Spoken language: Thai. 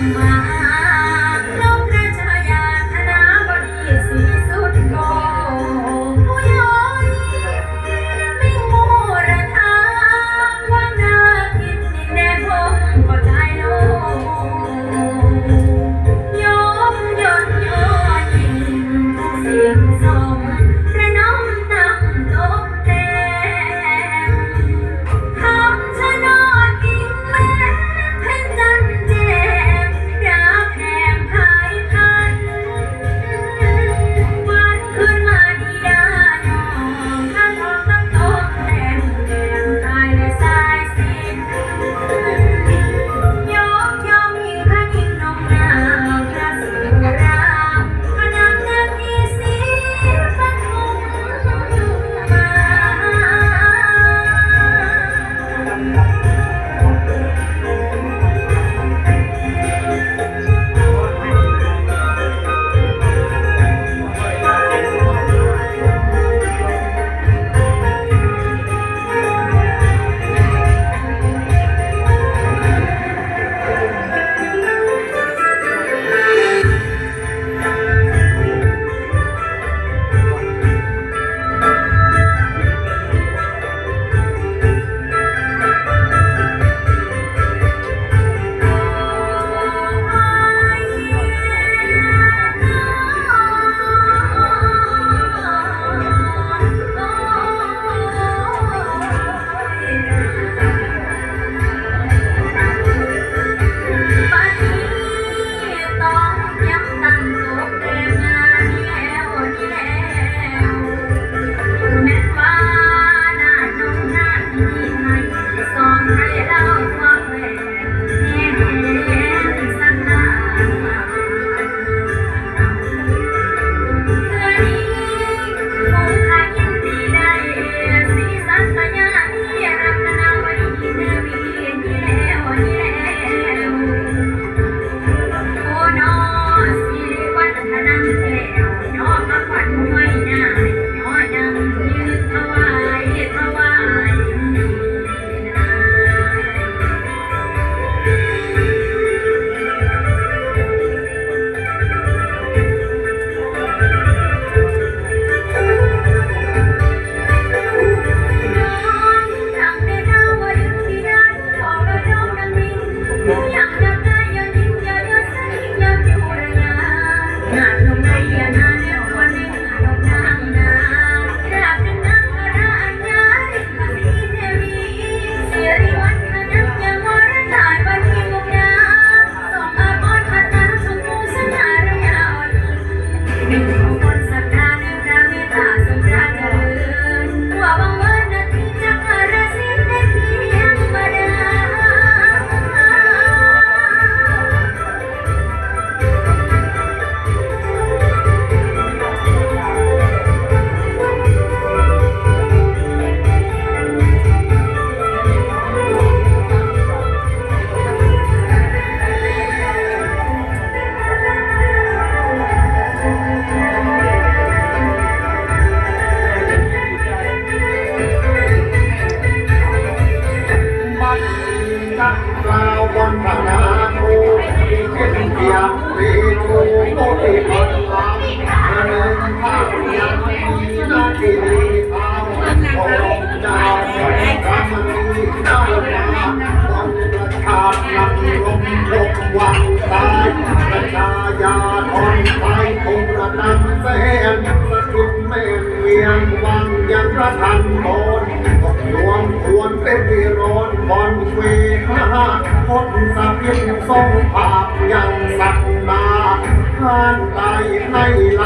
my Thank you. เต้นร้อนบอนเวห้าพบสะเพียงสองภาพยังสักนาท่านใจให้ลา